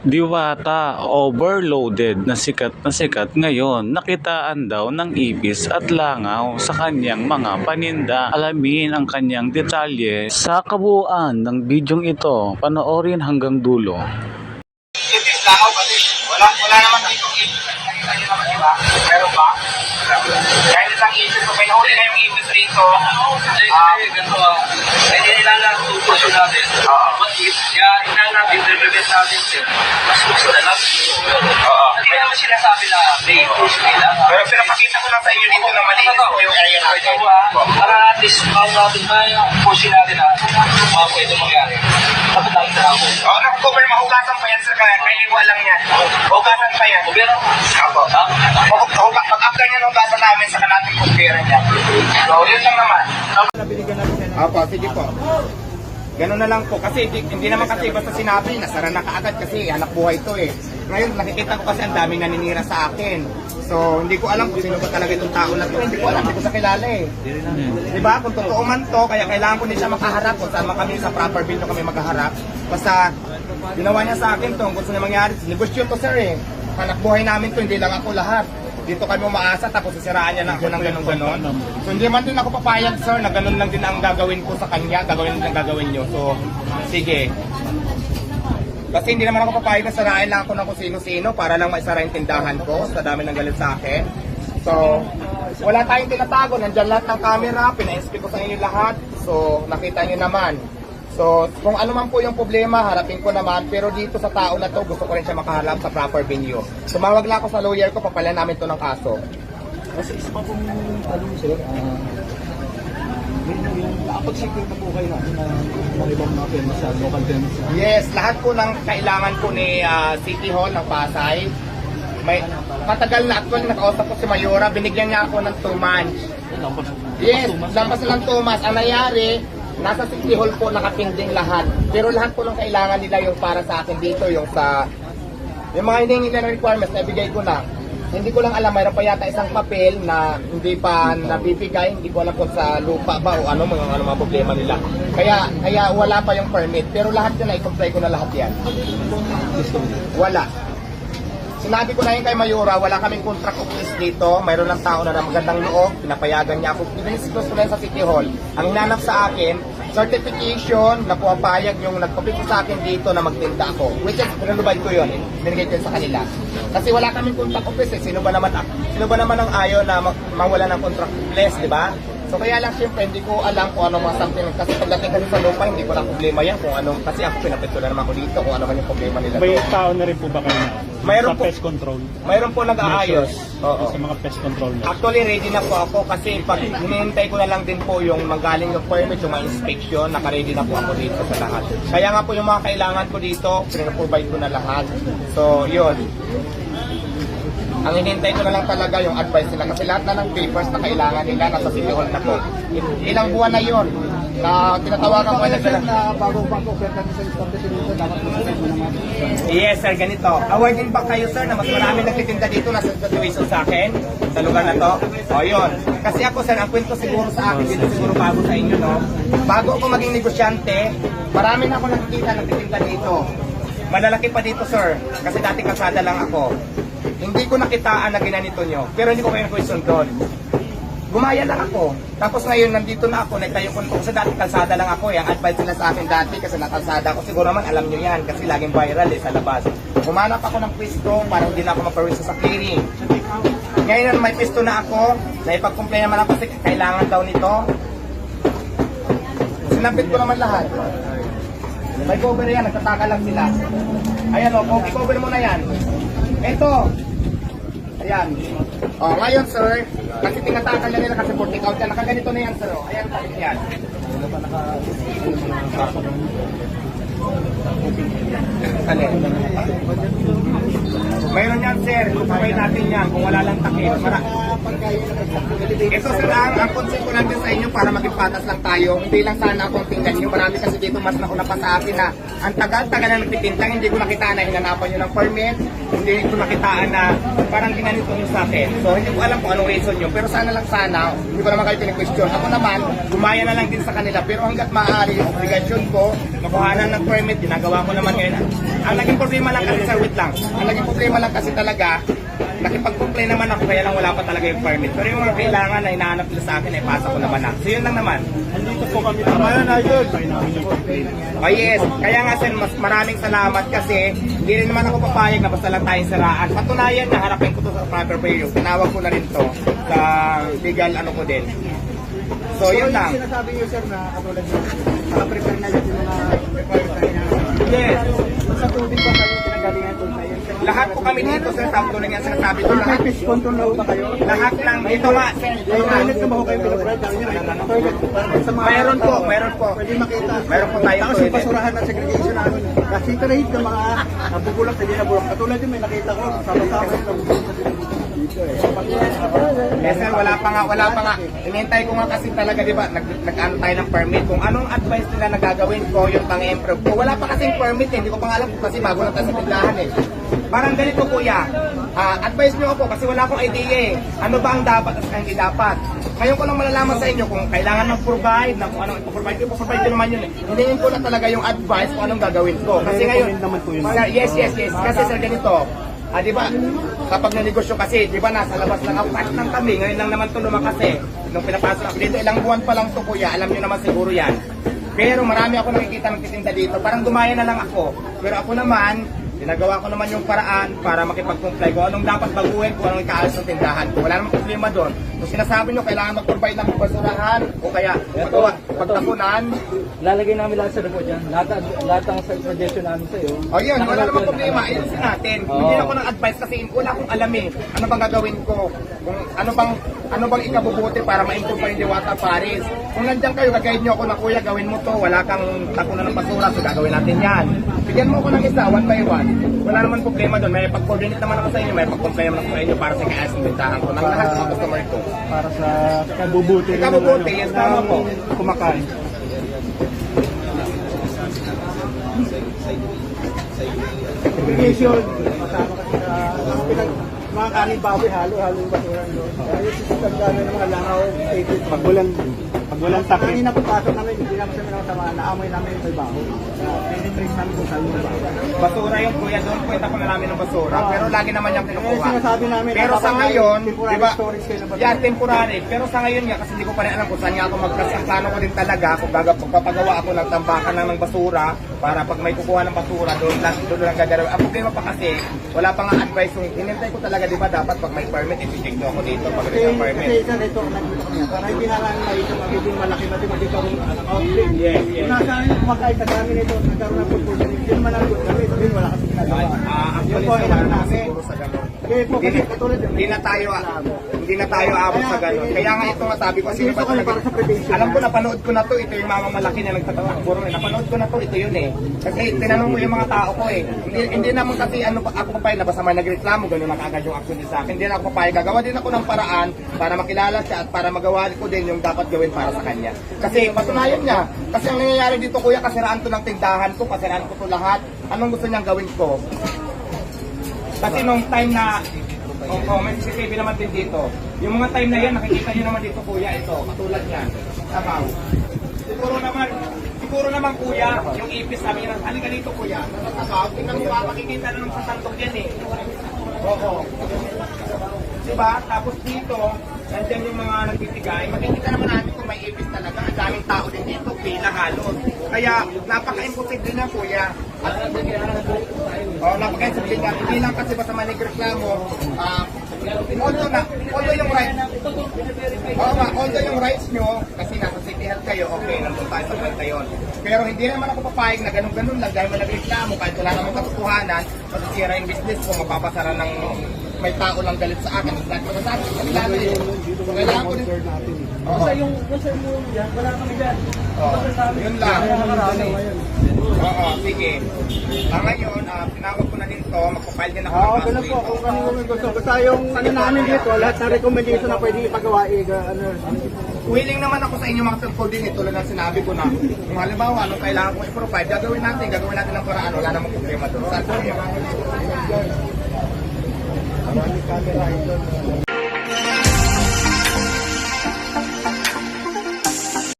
Diwata, overloaded na sikat na sikat ngayon, nakitaan daw ng ipis at langaw sa kanyang mga paninda. Alamin ang kanyang detalye sa kabuuan ng bidyong ito. Panoorin hanggang dulo. Ipis langaw kasi wala, wala naman dito ipis. Nakita niyo naman diba? Meron ba? Kahit isang ipis, kung may nahuli kayong ipis rito, ah, ganito ah. Hindi nila lang tutusyon natin. Oo. What if, kaya natin, prevent natin sir. Mas gusto na lang. Oo. Hindi naman sinasabi na may push nila. Pero pinapakita ko lang sa inyo dito na po yung area natin. Ah, para least paano natin na push natin na mga pwede mangyari. Dapat nakita na ako. Oo, nag-cover, mahugasan pa yan sir, kaya kaiwa lang yan. Hugasan pa yan. Pero, Apo. ha? Pag-after nyo hugasan namin, saka natin compare yan. So, yun lang naman. Apo, sige po. Ganun na lang po. Kasi hindi, hindi naman kasi basta sinabi, nasara na kaagad kasi hanap buhay to eh. Ngayon, nakikita ko kasi ang daming naninira sa akin. So, hindi ko alam kung sino ba talaga itong tao na to. Hindi ko alam, hindi ko sa kilala eh. Di ba? Kung totoo man to, kaya kailangan ko din siya makaharap kung saan kami sa proper bill kami magkaharap. Basta, ginawa niya sa akin to, kung saan mangyari. Negosyo to sir eh. Buhay namin to, hindi lang ako lahat. Dito kami umaasa tapos sisiraan niya lang ako ng ganun ganon So hindi man din ako papayag sir na ganun lang din ang gagawin ko sa kanya, gagawin din ang gagawin niyo. So sige. Kasi hindi naman ako papayag na sarain lang ako ng kung sino-sino para lang maisara yung tindahan ko sa dami ng galit sa akin. So, wala tayong tinatago. Nandyan lahat ng camera. Pina-SP ko sa inyo lahat. So, nakita niyo naman. So, kung ano man po yung problema, harapin ko naman. Pero dito sa tao na to, gusto ko rin siya makaharap sa proper venue. Tumawag lang ako sa lawyer ko, papalan namin to ng kaso. Kasi isa pa pong tanong sir, ah, yung, yung nakapag-secure na po kayo natin na mga ibang mga firma sa local firms. Yes, lahat po ng kailangan po ni ah, City Hall ng Pasay. May matagal na actually nakausap ko si Mayora, binigyan niya ako ng 2 months. Yes, lampas na lang 2 months. Ang nangyari, nasa City Hall po nakapinding lahat. Pero lahat po ng kailangan nila yung para sa akin dito, yung sa yung mga hinihingi nila ng requirements, nabigay ko na. Hindi ko lang alam, mayroon pa yata isang papel na hindi pa nabibigay, hindi ko alam kung sa lupa ba o ano mga ano mga problema nila. Kaya kaya wala pa yung permit, pero lahat yun ay comply ko na lahat yan. Wala. Sinabi ko na yun kay Mayura, wala kaming contract of lease dito. Mayroon lang tao na magandang loob, pinapayagan niya ako. Pinisiklos ko na sa City Hall. Ang hinanap sa akin, certification na pumapayag yung nagpapit sa akin dito na magtinda ako. Which is, pinalubad ko yun. Binigay ko sa kanila. Kasi wala kaming contract of lease eh. Sino ba naman, sino ba naman ang ayaw na ma- mawala ng contract lease, di ba? So kaya lang siyempre hindi ko alam kung ano mga something kasi pagdating kasi sa lupa hindi ko lang problema yan kung anong kasi ako pinapito na naman ako dito kung ano man yung problema nila. May doon. tao na rin po ba kayo na Mayroon sa po. pest control? Mayroon po nag-aayos. Oo. Sa mga pest control na. Actually, ready na po ako kasi pag hinihintay ko na lang din po yung manggaling yung permit, yung mga inspection, naka-ready na po ako dito sa lahat. Kaya nga po yung mga kailangan ko dito, pinaprovide ko na lahat. So, yun. Ang hinihintay ko na lang talaga yung advice nila kasi lahat na ng papers na kailangan nila nasa City Hall na po. Il- Ilang buwan na yun na tinatawagan ko na sila. na bago pa po kaya kami sa establishment dito, dapat mo naman. Yes, sir, ganito. Aware din ba kayo, sir, na mas marami nagtitinda dito na situation sa akin, sa lugar na to? O, yun. Kasi ako, sir, ang kwento siguro sa akin, dito siguro bago sa inyo, no? Bago ako maging negosyante, marami na ako nakikita nagtitinda dito. Malalaki pa dito, sir, kasi dati kalsada lang ako. Hindi ko nakitaan na ginanito nyo, pero hindi ko kayo question doon. Gumaya lang ako. Tapos ngayon, nandito na ako, nagtayo ko sa dati kalsada lang ako. Yung advice nila sa akin dati kasi nakalsada ako. Siguro naman alam nyo yan kasi laging viral eh sa labas. Humanap ako ng pwesto para hindi na ako mapawisto sa clearing. Ngayon may pwesto na ako, naipag-complain naman ako kasi kailangan daw nito. Sinabit ko naman lahat. May cover yan, nagtataka lang sila. Ayan o, oh, i-cover mo na yan. Ito. Ayan. Oh, ngayon sir, kasi tinatakan na nila kasi 40 count yan. Nakaganito na yan sir. Oh. Ayan, bakit yan? Alin? Mayroon yan sir, kupapay natin yan kung wala lang takip. Mara ito sir, ang, ang concept ko natin sa inyo para maging patas lang tayo. Hindi lang sana akong tingnan nyo. Marami kasi dito mas nauna pa sa akin na ang tagal-tagal na nagtitintang, hindi ko nakitaan na hinanapan nyo ng permit. Hindi ko nakitaan na parang ginanito nyo sa akin. So hindi ko alam kung anong reason nyo. Pero sana lang sana, hindi ko naman kayo question. Ako naman, gumaya na lang din sa kanila. Pero hanggat maaari obligasyon ko, makuhanan ng permit, ginagawa ko naman ngayon ang naging problema lang kasi, sir, wait lang. Ang naging problema lang kasi talaga, nakipag-complain naman ako kaya lang wala pa talaga yung permit. Pero yung mga kailangan na hinahanap nila sa akin, ay pasa ko naman na. So yun lang naman. Andito po kami. Tama namin yung complaint. Oh yes, kaya nga sir, mas maraming salamat kasi hindi rin naman ako papayag na basta lang tayong saraan. Patunayan na harapin ko to sa proper way. Tinawag ko na rin to sa legal ano ko din. So yun lang. sinasabi niyo, sir, na katulad niyo, naka-prepare na yung mga required na Yes. Sa tubig ba kayo pinagalingan sa iyo? Lahat po kami dito sabi ko lang yan sinasabi ko lahat. Fish control na ba kayo? Lahat lang, ito nga, May toilet na ba ho kayo sa mga... Mayroon po, mayroon po. Pwede makita. Mayroon po tayong Tapos yung basurahan at segregation namin. Kasi ito rate ng mga nabubulok sa na bulok. Katulad yung may nakita ko, sama-sama yung nabubulok sa dito eh. Yes sir, wala pa nga, wala pa nga. Inintay ko nga kasi talaga, di ba, nag, nag-ano tayo ng permit. Kung anong advice nila na gagawin ko, yung pang-improve ko. Wala pa kasing permit eh, hindi ko pa nga alam kasi bago lang tayo sa tindahan eh. Parang ganito kuya, ah, advice niyo ako kasi wala akong idea eh. Ano ba ang dapat at hindi dapat? Ngayon ko lang malalaman sa inyo kung kailangan mag-provide, na kung anong ipoprovide ipoprovide ko naman yun eh. Hindi ko na talaga yung advice kung anong gagawin ko. Kasi ngayon, yes, yes, yes. Kasi sir, ganito. Ah, di ba? Kapag nanegosyo kasi, di ba nasa labas lang ako, kahit lang kami, ngayon lang naman ito lumakas eh. Nung pinapasok ako dito, ilang buwan pa lang to kuya, alam niyo naman siguro yan. Pero marami ako nakikita ng titinda dito, parang gumaya na lang ako. Pero ako naman, ginagawa ko naman yung paraan para makipag-comply ko anong dapat baguhin kung anong ikaalis ng tindahan ko. Wala namang problema doon. Kung sinasabi nyo, kailangan mag-provide ng basurahan o kaya magawa, pagtapunan, Lalagay namin lahat sa report yan. Lahat, lahat ang suggestion namin sa iyo. O yun, wala namang problema. Ayusin natin. Hindi ako ng advice kasi wala akong alam eh. Ano bang gagawin ko? Kung ano bang ano bang ikabubuti para ma-improve pa yung Diwata Paris. Kung nandiyan kayo, gagawin nyo ako na kuya, gawin mo to. Wala kang takunan ng basura, so gagawin natin yan. Bigyan mo ako ng isa, one by one. Wala naman problema doon. May pag-coordinate naman ako sa inyo, may pag-comply naman ako sa inyo para sa kaayos ng bintahan ko. Ng lahat ng customer ko. Para sa kabubuti. ng- Kabubuti, yes, tama po. Kumakain. Pinag mga kanin baboy halo halo yung basura doon. Kaya yung gano'n ng mga langaw, pag walang pag walang takip. Hindi na pagpasok namin, hindi namin sa mga sama, naamoy namin yung may baho. Pinitrace namin kung saan yung baho. Basura yung kuya doon, kwenta ko na namin ng basura. Pero lagi naman Kaya kinukuha. sinasabi namin, Pero sa ngayon, di ba? Yan, temporary. Pero sa ngayon nga, kasi hindi ko pa rin alam kung saan nga ako magkas. Ang plano ko din talaga, kung gaga, magpapagawa ako ng tambakan lang ng basura, para pag may kukuha ng basura, doon lang, doon lang gagawin. Ang problema pa kasi, wala pa nga advice yung, hinintay ko talaga, di ba, dapat pag may permit, i-check nyo ako dito pag may Kasi, permit. kasi isa nito, nandito kami. Para hindi na lang maisip magiging malaki na din magiging outbreak. Yes, yes. Kung nasa amin, kumakain sa kami nito, nagkaroon ng food poisoning. Hindi naman ang good kami, sabihin wala kasi ginagawa. Ah, Yun po, ilan namin. Kaya po, kasi Hindi, katulad yun. hindi na tayo hindi na tayo abot sa ganun. Kaya nga ito nga sabi ko sino ba Dito talaga. para sa prevention. Alam ko napanood ko na to, ito yung mga malaki na nagtatawa ng buro. Napanood ko na to, ito yun eh. Kasi tinanong ko yung mga tao ko eh. Hindi, hindi naman kasi ano pa ako papayag na basta may nagreklamo, gano'n na kaagad yung action sa akin. Hindi na ako papayag. Gagawa din ako ng paraan para makilala siya at para magawa ko din yung dapat gawin para sa kanya. Kasi patunayan niya. Kasi ang nangyayari dito kuya, kasiraan to ng tindahan ko, kasiraan ko to lahat. Anong gusto niyang gawin ko? Kasi nung time na Oo, oh, may CCTV naman din dito. Yung mga time na yan, nakikita nyo naman dito kuya, ito, katulad yan. Sabaw. Siguro naman, siguro naman kuya, yung ipis sabi niya, halika dito kuya, sabaw, tingnan mo ba, makikita na nung sa sandok yan eh. Oo. Diba? Tapos dito, nandyan yung mga nagbibigay, makikita naman natin may ipis talaga. Ang daming tao din dito, pila halos. Kaya, napaka-imposible na kuya. At, oh, napaka-imposible na. Hindi lang kasi basta may nagreklamo, ah, although na, although yung right, Oo nga, although yung rights nyo, kasi nasa city health kayo, okay, nandun tayo sa kwenta yun. Pero hindi naman ako papayag na ganun-ganun lang dahil may nagreklamo kahit wala namang katotohanan, masisira yung business ko, mapapasara ng may tao lang galit sa akin. Lahat ko sa akin, kanila na yun. Kailangan ko din. Oo. Basta yung, basta mo yan, wala kami dyan. Yun lang. Oo, sige. Ah, ngayon, ah, tinawag ko na din to, magpapile din ako Oo, ng ganun po. dito. Kung kanino may gusto. Basta yung ano namin dito, lahat ng recommendation na pwede ipagawa, eh, ano, Willing naman ako sa inyo mga coordinate tulad ng sinabi ko na kung halimbawa anong kailangan kong i-provide, gagawin natin, gagawin natin ng paraan, wala namang problema doon. Saan tayo?